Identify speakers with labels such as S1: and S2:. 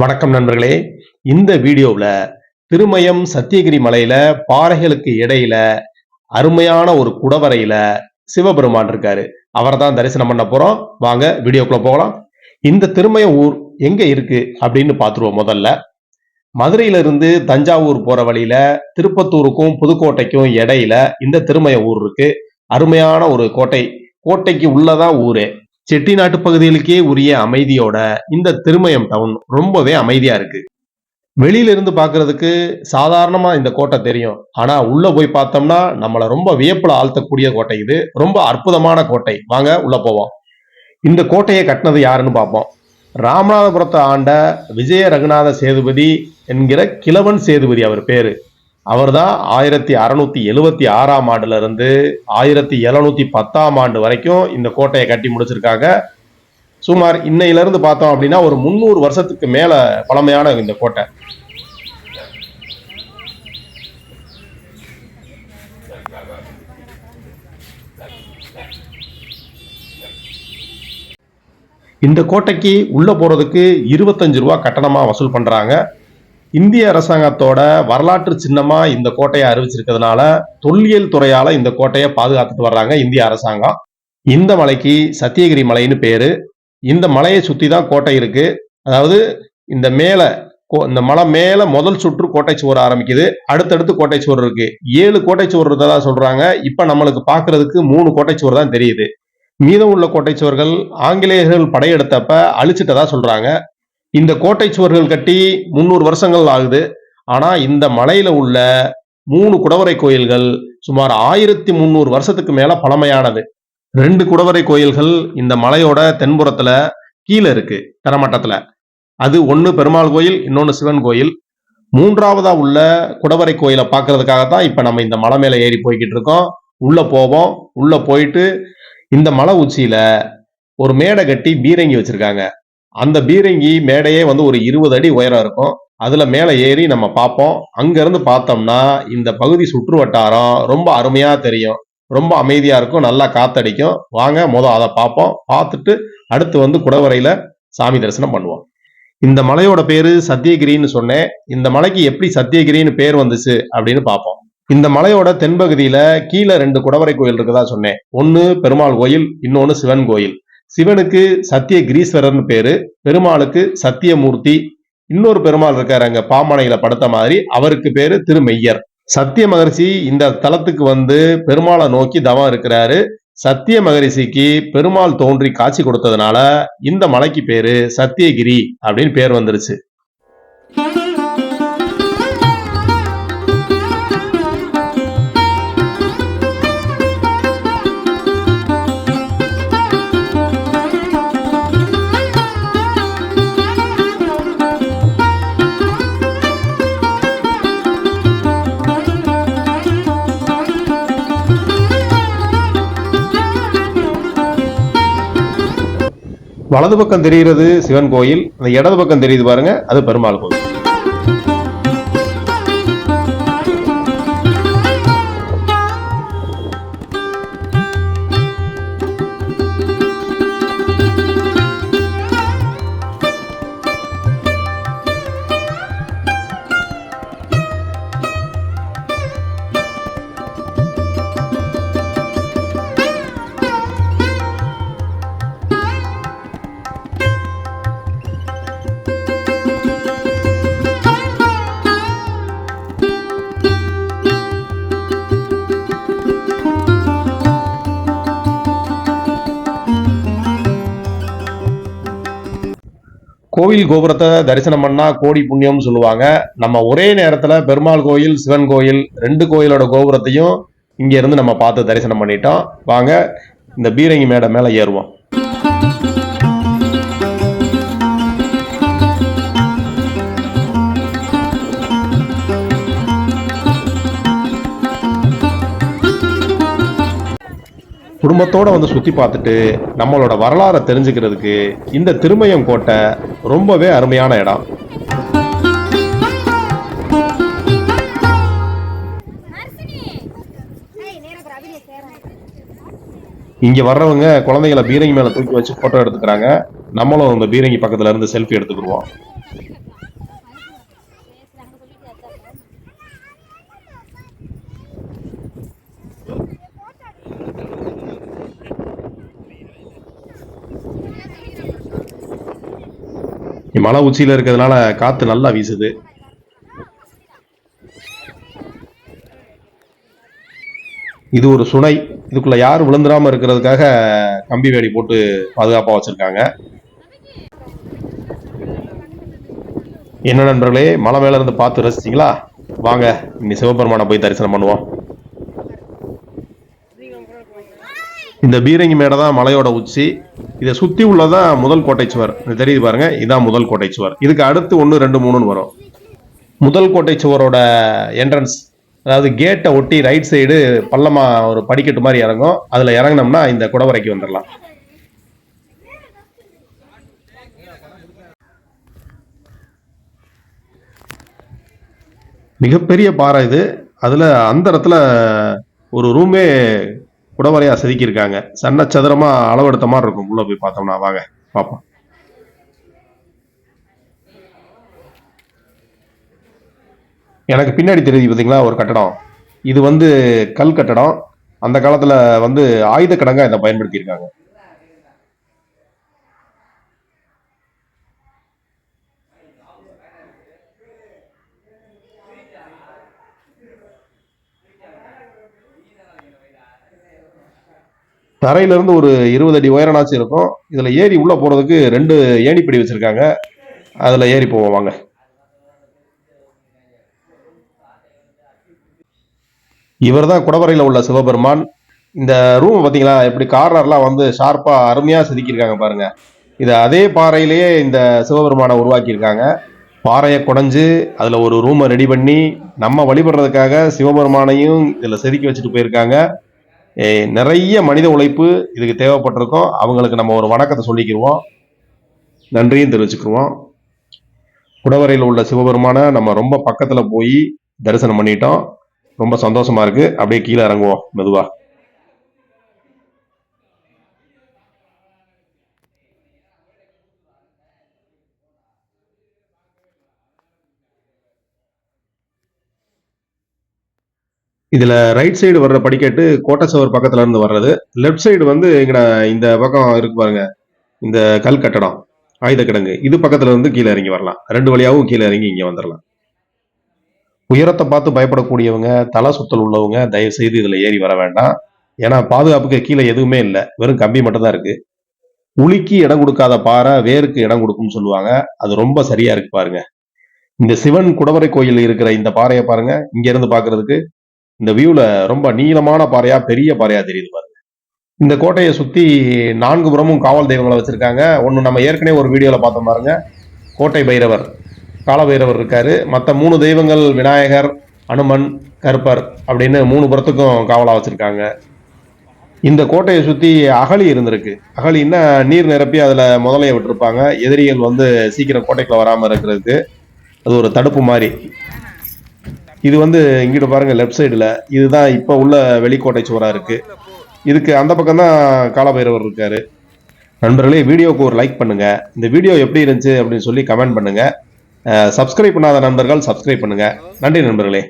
S1: வணக்கம் நண்பர்களே. இந்த வீடியோவில் திருமயம் சத்தியகிரி மலையில பாறைகளுக்கு இடையில அருமையான ஒரு குடவரையில சிவபெருமான் இருக்காரு. அவரை தான் தரிசனம் பண்ண போறோம். வாங்க வீடியோக்குள்ள போகலாம். இந்த திருமய ஊர் எங்க இருக்கு அப்படின்னு பார்த்துருவோம் முதல்ல. மதுரையில இருந்து தஞ்சாவூர் போற வழியில திருப்பத்தூருக்கும் புதுக்கோட்டைக்கும் இடையில இந்த திருமய ஊர் இருக்கு. அருமையான ஒரு கோட்டை. கோட்டைக்கு உள்ளதான் ஊரு. செட்டிநாட்டு பகுதிகளுக்கே உரிய அமைதியோட இந்த திருமயம் டவுன் ரொம்பவே அமைதியா இருக்கு. வெளியில இருந்து பாக்குறதுக்கு சாதாரணமா இந்த கோட்டை தெரியும். ஆனா உள்ள போய் பார்த்தோம்னா நம்மள ரொம்ப வியப்புல ஆழ்த்தக்கூடிய கோட்டை இது. ரொம்ப அற்புதமான கோட்டை. வாங்க உள்ள போவோம். இந்த கோட்டையை கட்டினது யாருன்னு பார்ப்போம். ராமநாதபுரத்தை ஆண்ட விஜய ரகுநாத சேதுபதி என்கிற கிழவன் சேதுபதி அவர் பேரு. அவர்தான் ஆயிரத்தி அறநூத்தி எழுவத்தி ஆறாம் ஆண்டுல இருந்து ஆயிரத்தி எழுநூத்தி பத்தாம் ஆண்டு வரைக்கும் இந்த கோட்டையை கட்டி முடிச்சிருக்காங்க. சுமார் இன்னையில இருந்து பார்த்தோம் அப்படின்னா ஒரு முந்நூறு வருஷத்துக்கு மேல பழமையான இந்த கோட்டை. இந்த கோட்டைக்கு உள்ள போறதுக்கு இருபத்தஞ்சு ரூபா கட்டணமா வசூல் பண்றாங்க. இந்திய அரசாங்கத்தோட வரலாற்று சின்னமா இந்த கோட்டையை அறிவிச்சிருக்கிறதுனால தொல்லியல் துறையால இந்த கோட்டையை பாதுகாத்துட்டு வர்றாங்க இந்திய அரசாங்கம். இந்த மலைக்கு சத்தியகிரி மலைன்னு பேரு. இந்த மலையை சுத்தி தான் கோட்டை இருக்கு. அதாவது இந்த மேல கோ- இந்த மலை மேல முதல் சுற்று கோட்டை சுவர் ஆரம்பிக்குது. அடுத்தடுத்து கோட்டை சுவர் இருக்கு. ஏழு கோட்டை சுவர் இருந்ததா சொல்றாங்க. இப்ப நம்மளுக்கு பாக்குறதுக்கு மூணு கோட்டை சுவர் தான் தெரியுது. மீதம் உள்ள கோட்டை சுவர்கள் ஆங்கிலேயர்கள் படையெடுத்தப்ப அழிச்சிட்டதா சொல்றாங்க. இந்த கோட்டை சுவர்கள் கட்டி முந்நூறு வருஷங்கள் ஆகுது. ஆனா இந்த மலையில உள்ள மூணு குடவரை கோயில்கள் சுமார் ஆயிரத்தி முந்நூறு வருஷத்துக்கு மேல பழமையானது. ரெண்டு குடவரை கோயில்கள் இந்த மலையோட தென்புறத்துல கீழே இருக்கு தரமட்டத்துல. அது ஒன்னு பெருமாள் கோயில் இன்னொன்னு சிவன் கோயில். மூன்றாவதா உள்ள குடவரை கோயிலை பார்க்கிறதுக்காகத்தான் இப்ப நம்ம இந்த மலை மேல ஏறி போய்கிட்டு இருக்கோம். உள்ள போவோம். உள்ள போயிட்டு இந்த மலை உச்சியில ஒரு மேடை கட்டி பீரங்கி வச்சிருக்காங்க. அந்த பீரங்கி மேடையே வந்து ஒரு இருபது அடி உயரம் இருக்கும். அதுல மேல ஏறி நம்ம பார்ப்போம். அங்கிருந்து பார்த்தோம்னா இந்த பகுதி சுற்று வட்டாரம் ரொம்ப அருமையா தெரியும். ரொம்ப அமைதியா இருக்கும். நல்லா காத்தடிக்கும். வாங்க மொதல் அதை பார்ப்போம். பார்த்துட்டு அடுத்து வந்து குடவரையில சாமி தரிசனம் பண்ணுவோம். இந்த மலையோட பேரு சத்தியகிரின்னு சொன்னேன். இந்த மலைக்கு எப்படி சத்தியகிரின்னு பேர் வந்துச்சு அப்படின்னு பார்ப்போம். இந்த மலையோட தென்பகுதியில கீழே ரெண்டு குடவரை கோயில் இருக்குதா சொன்னேன். ஒன்னு பெருமாள் கோயில் இன்னொன்னு சிவன் கோயில். சிவனுக்கு சத்திய கிரீஸ்வரர்னு பேரு பெருமாளுக்கு சத்தியமூர்த்தி இன்னொரு பெருமாள் இருக்காரு அங்க பாமனையில படுத்த மாதிரி அவருக்கு பேரு திருமெய்யர். சத்திய மகரிஷி இந்த தலத்துக்கு வந்து பெருமாளை நோக்கி தவம் இருக்கிறாரு. சத்திய மகரிஷிக்கு பெருமாள் தோன்றி காட்சி கொடுத்ததுனால இந்த மலைக்கு பேரு சத்தியகிரி அப்படின்னு பேர் வந்துருச்சு. வலது பக்கம் தெரிகிறது சிவன் கோயில் அந்த இடது பக்கம் தெரியுது பாருங்க அது பெருமாள் கோயில். கோவில் கோபுரத்தை தரிசனம் பண்ணா கோடி புண்ணியம்னு சொல்லுவாங்க. நம்ம ஒரே நேரத்துல பெருமாள் கோயில் சிவன் கோயில் ரெண்டு கோயிலோட கோபுரத்தையும் இங்க இருந்து நம்ம பார்த்து தரிசனம் பண்ணிட்டோம். வாங்க இந்த பீரங்கி மேடை மேல ஏறுவோம். குடும்பத்தோட வந்து சுத்தி பார்த்துட்டு நம்மளோட வரலாறை தெரிஞ்சுக்கிறதுக்கு இந்த திருமயம் கோட்டை ரொம்பவே அருமையான இடம். இங்க வர்றவங்க குழந்தைகளை பீரங்கி மேல தூக்கி வச்சு போட்டோ எடுத்துக்கிறாங்க. நம்மளும் அந்த பீரங்கி பக்கத்துல இருந்து செல்ஃபி எடுத்துக்கிடுவோம். மலை உச்சியில இருக்கிறதுனால காத்து நல்லா வீசுது. இது ஒரு சுனை. இதுக்குள்ள யாரும் விழுந்துடாம இருக்கிறதுக்காக கம்பி வேலி போட்டு பாதுகாப்பா வச்சிருக்காங்க. என்ன நண்பர்களே மலை மேல இருந்து பார்த்து ரசிச்சிங்களா? வாங்க இன்னி சிவபெருமானை போய் தரிசனம் பண்ணுவோம். இந்த பீரங்கி மேடை தான் மலையோட உச்சி. இதை சுற்றி உள்ளதான் முதல் கோட்டை சுவர் இது தெரியுது பாருங்க இதான் முதல் கோட்டை சுவர் இதுக்கு அடுத்து ஒன்று ரெண்டு மூணுன்னு வரும். முதல் கோட்டை சுவரோட என்ட்ரன்ஸ் அதாவது கேட்டை ஒட்டி ரைட் சைடு பள்ளமா ஒரு படிக்கட்டு மாதிரி இறங்கும். அதில் இறங்கினோம்னா இந்த குடவரைக்கு வந்துடலாம். மிகப்பெரிய பாறை இது. அதில் அந்த இடத்துல ஒரு ரூமே குடவரையா செதுக்கியிருக்காங்க சன்ன சதுரமா அளவெடுத்த மாதிரி இருக்கும் உள்ள போய் பார்த்தோம்னா வாங்க பார்ப்போம். எனக்கு பின்னாடி தெரியுது பார்த்தீங்களா ஒரு கட்டடம். இது வந்து கல் கட்டடம். அந்த காலத்துல வந்து ஆயுத கிடங்கா இதை பயன்படுத்தியிருக்காங்க. தரையிலேருந்து ஒரு இருபது அடி உயரனாச்சு இருக்கும். இதில் ஏறி உள்ளே போகிறதுக்கு ரெண்டு ஏணிப்படி வச்சுருக்காங்க. அதில் ஏறி போவோம் வாங்க. இவர் தான் குடவரையில் உள்ள சிவபெருமான். இந்த ரூம் பார்த்தீங்களா எப்படி கார்னர்லாம் வந்து ஷார்ப்பாக அருமையாக செதுக்கியிருக்காங்க பாருங்கள் இது அதே பாறையிலேயே இந்த சிவபெருமானை உருவாக்கியிருக்காங்க. பாறையை குடஞ்சு அதில் ஒரு ரூமை ரெடி பண்ணி நம்ம வழிபடுறதுக்காக சிவபெருமானையும் இதில் செதுக்கி வச்சுட்டு போயிருக்காங்க. நிறைய மனித உழைப்பு இதுக்கு தேவைப்பட்டிருக்கோம். அவங்களுக்கு நம்ம ஒரு வணக்கத்தை சொல்லிக்கிடுவோம் நன்றியும் தெரிவிச்சுக்கிடுவோம் குடவரையில் உள்ள சிவபெருமானை நம்ம ரொம்ப பக்கத்தில் போய் தரிசனம் பண்ணிட்டோம். ரொம்ப சந்தோஷமா இருக்கு. அப்படியே கீழே இறங்குவோம் மெதுவாக இதுல ரைட் சைடு வர்ற படிக்கட்டு கோட்டை சவர் பக்கத்துல இருந்து வர்றது. லெஃப்ட் சைடு வந்து எங்கட இந்த பக்கம் இருக்கு பாருங்க. இந்த கல் கட்டடம் ஆயுத கிடங்கு. இது பக்கத்துல இருந்து கீழே இறங்கி வரலாம். ரெண்டு வழியாகவும் கீழே இறங்கி இங்க வந்துடலாம் உயரத்தை பார்த்து பயப்படக்கூடியவங்க தலை சுத்தல் உள்ளவங்க தயவு செய்து இதுல ஏறி வர வேண்டாம். ஏன்னா பாதுகாப்புக்கு கீழே எதுவுமே இல்லை. வெறும் கம்பி மட்டும் தான் இருக்கு. உளிக்கு இடம் கொடுக்காத பாறை வேருக்கு இடம் கொடுக்கும்னு சொல்லுவாங்க. அது ரொம்ப சரியா இருக்கு பாருங்க. இந்த சிவன் குடவரை கோயில் இருக்கிற இந்த பாறையை பாருங்க. இங்க இருந்து பாக்குறதுக்கு இந்த வியூல ரொம்ப நீளமான பாறையா பெரிய பாறையா தெரியுது பாருங்க. இந்த கோட்டையை சுத்தி நான்கு புறமும் காவல் தெய்வங்களை வச்சிருக்காங்க. ஒன்று நம்ம ஏற்கனவே ஒரு வீடியோவில் பார்த்தோம் பாருங்க. கோட்டை பைரவர் கால பைரவர் இருக்காரு. மற்ற மூணு தெய்வங்கள் விநாயகர் அனுமன் கருப்பர் அப்படின்னு மூணு புறத்துக்கும் காவலாக வச்சிருக்காங்க. இந்த கோட்டையை சுற்றி அகழி இருந்திருக்கு. அகழின்னா நீர் நிரப்பி அதில் முதலையை விட்டுருப்பாங்க. எதிரிகள் வந்து சீக்கிரம் கோட்டைக்குள்ளே வராமல் இருக்கிறதுக்கு அது ஒரு தடுப்பு மாதிரி. இது வந்து இங்கிட்டு பாருங்க லெஃப்ட் சைடுல இதுதான் இப்ப உள்ள வெளிக்கோட்டை சுவரா இருக்கு. இதுக்கு அந்த பக்கம் தான் காலபைரவர் இருக்காரு. நண்பர்களே வீடியோவுக்கு ஒரு லைக் பண்ணுங்க. இந்த வீடியோ எப்படி இருந்துச்சு அப்படின்னு சொல்லி கமெண்ட் பண்ணுங்க. சப்ஸ்கிரைப் பண்ணாத நண்பர்கள் சப்ஸ்கிரைப் பண்ணுங்க. நன்றி நண்பர்களே.